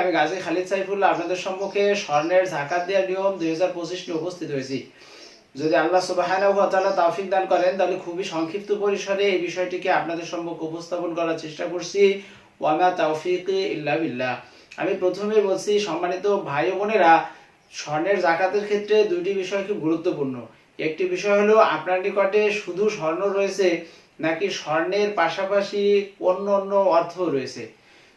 আমি গাজী খালিদ সাইফুল্লাহ আপনাদের সম্মুখে স্বর্ণের যাকাত দেওয়ার নিয়ম 2025 নিয়ে উপস্থিত হয়েছি। যদি আল্লাহ সুবহানাহু ওয়া তাআলা তৌফিক দান করেন, তাহলে খুবই সংক্ষিপ্ত পরিসরে এই বিষয়টিকে আপনাদের সম্মুখে উপস্থাপন করার চেষ্টা করছি। আমি প্রথমেই বলছি, সম্মানিত ভাই বোনেরা, স্বর্ণের জাকাতের ক্ষেত্রে দুইটি বিষয় খুব গুরুত্বপূর্ণ। একটি বিষয় হলো, আপনার নিকটে শুধু স্বর্ণ রয়েছে নাকি স্বর্ণের পাশাপাশি অন্য অন্য অর্থ রয়েছে?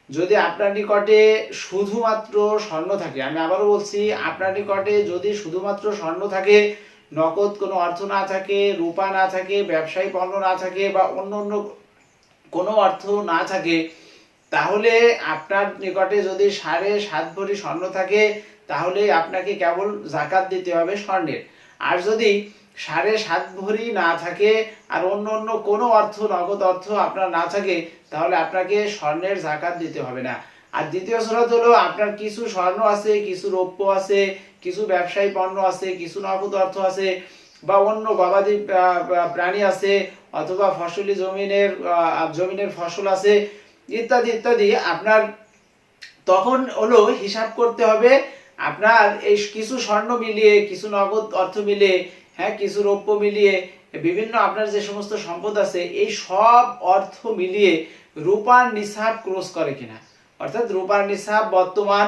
যদি আপনার নিকটে শুধুমাত্র স্বর্ণ থাকে, আমি আবারও বলছি, আপনার নিকটে যদি শুধুমাত্র স্বর্ণ থাকে, নগদ কোনো অর্থ না থাকে, রূপা না থাকে, ব্যবসায়ী পণ্য না থাকে বা অন্য অন্য কোনো অর্থ না থাকে, তাহলে আপনার নিকটে যদি সাড়ে সাত ভরি স্বর্ণ থাকে, তাহলে আপনাকে কেবল জাকাত দিতে হবে স্বর্ণের। আর যদি সাড়ে সাত ভরি না থাকে আর অন্য অন্য কোনো অর্থ, নগদ অর্থ আপনার না থাকে, তাহলে আপনাকে স্বর্ণের জাকাত দিতে হবে না। আর দ্বিতীয় শরৎ হলো আপনার কিছু স্বর্ণ আছে, কিছু রৌপ্য আছে, কিছু ব্যবসায়ী পণ্য আছে, কিছু নগদ অর্থ আছে, বা অন্য গবাদি প্রাণী আছে, অথবা ফসলি জমিনের জমিনের ফসল আছে, ইত্যাদি ইত্যাদি। আপনার তখন হলো হিসাব করতে হবে আপনার এই কিছু স্বর্ণ মিলিয়ে, কিছু নগদ অর্থ মিলিয়ে হ্যাঁ কিছু রৌপ্য মিলিয়ে, বিভিন্ন আপনার যে সমস্ত সম্পদ আছে, এই সব অর্থ মিলিয়ে রূপার নিসাব ক্রস করে কিনা? অর্থাৎ রূপার নিসাব বর্তমান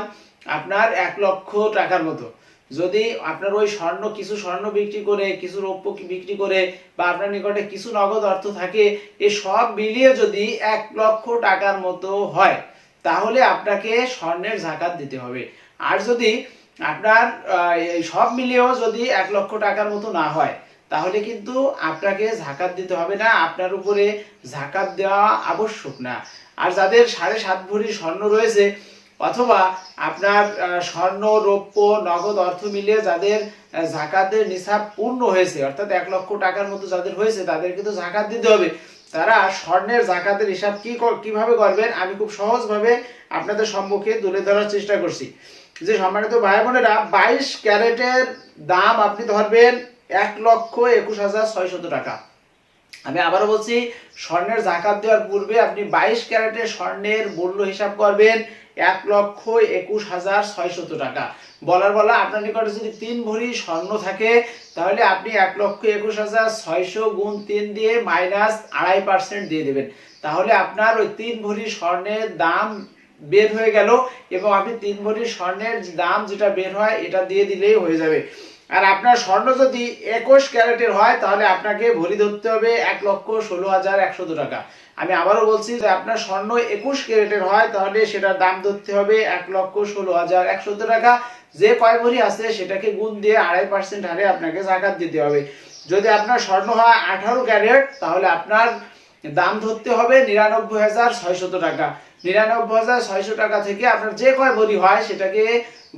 আপনার এক লক্ষ টাকার মতো। যদি আপনার ওই স্বর্ণ, কিছু স্বর্ণ বিক্রি করে, কিছু রৌপ্য বিক্রি করে বা আপনার নিকটে কিছু নগদ অর্থ থাকে এই সব মিলিয়ে যদি এক লক্ষ টাকার মতো হয়, তাহলে আপনাকে স্বর্ণের জাকাত দিতে হবে। আর যদি আপনার সব মিলিয়েও যদি এক লক্ষ টাকার মতো না হয়, তাহলে কিন্তু আপনাকে জাকাত দিতে হবে না, আপনার উপরে জাকাত দেওয়া আবশ্যক না। আর যাদের সাড়ে সাত ভরি স্বর্ণ রয়েছে, অথবা আপনার স্বর্ণ, রৌপ্য, নগদ অর্থ মিলিয়ে যাদের জাকাতের নিসাব পূর্ণ হয়েছে, অর্থাৎ এক লক্ষ টাকার মতো যাদের হয়েছে, তাদের কিন্তু জাকাত দিতে হবে। তারা স্বর্ণের জাকাতের হিসাব কি কীভাবে করবেন? আমি খুব সহজভাবে আপনাদের সম্মুখে তুলে ধরার চেষ্টা করছি। যে সম্মানিত ভাই বোনেরা, বাইশ ক্যারেটের দাম আপনি ধরবেন এক লক্ষ একুশ হাজার ছয়শত টাকা। আমি আবারও বলছি, স্বর্ণের জাকাত দেওয়ার পূর্বে আপনি বাইশ ক্যারেটের স্বর্ণের মূল্য হিসাব করবেন এক লক্ষ একুশ হাজার ছয়শত টাকা। বলার বলা, আপনার নিকটে যদি তিন ভরি স্বর্ণ থাকে, তাহলে আপনি এক লক্ষ একুশ হাজার ছয়শো গুণ তিন দিয়ে মাইনাস আড়াই পার্সেন্ট দিয়ে দেবেন। তাহলে আপনার ওই তিন ভরি স্বর্ণের দাম বের হয়ে গেল এবং আপনি তিন ভরি স্বর্ণের দাম যেটা বের হয়, এটা দিয়ে দিলেই হয়ে যাবে। আর আপনার স্বর্ণ যদি একুশ ক্যারেটের হয়, তাহলে আপনাকে ভরি ধরতে হবে এক লক্ষ ষোলো হাজার একশত টাকা। আমি আবারও বলছি যে আপনার স্বর্ণ একুশ ক্যারেটের হয়, তাহলে সেটার দাম ধরতে হবে এক লক্ষ ষোলো হাজার একশত টাকা। যে কয় ভরি আছে, সেটাকে গুণ দিয়ে আড়াই পার্সেন্ট হারে আপনাকে জাকাত দিতে হবে। যদি আপনার স্বর্ণ হয় আঠারো ক্যারেট, তাহলে আপনার দাম ধরতে হবে নিরানব্বই হাজার ছয়শত টাকা। নিরানব্বই হাজার ছয়শো টাকা থেকে আপনার যে কয় ভরি হয় সেটাকে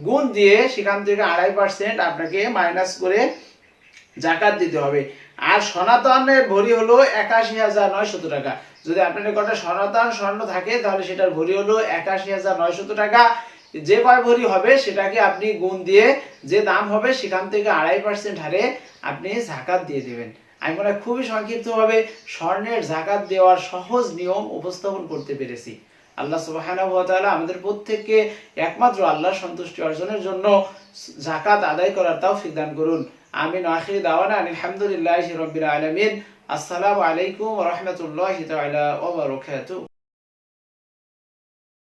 গুণ দিয়ে সেখান থেকে আড়াই পার্সেন্ট আপনাকে মাইনাস করে জাকাত দিতে হবে। আর সনাতনের ভরি হলো একাশি হাজার নয়শত টাকা। যদি আপনার নিকটে সনাতন স্বর্ণ থাকে, তাহলে সেটার ভরি হলো একাশি হাজার নয়শত টাকা। যে কয় ভরি হবে সেটাকে আপনি গুণ দিয়ে যে দাম হবে সেখান থেকে আড়াই পার্সেন্ট হারে আপনি জাকাত দিয়ে দেবেন। আমি মনে হয় খুবই সংক্ষিপ্তভাবে স্বর্ণের জাকাত দেওয়ার সহজ নিয়ম উপস্থাপন করতে পেরেছি। আল্লাহ সুবাহানা আমাদের প্রত্যেককে একমাত্র আল্লাহ সন্তুষ্টি অর্জনের জন্য জাকাত আদায় করার তাও দান করুন। আমিন আখির দাওয়ানা আলহামদুলিল্লাহ রবিল আলমিন। আসসালামু আলাইকুম রহমতুল্লাহ ওবরাকাতু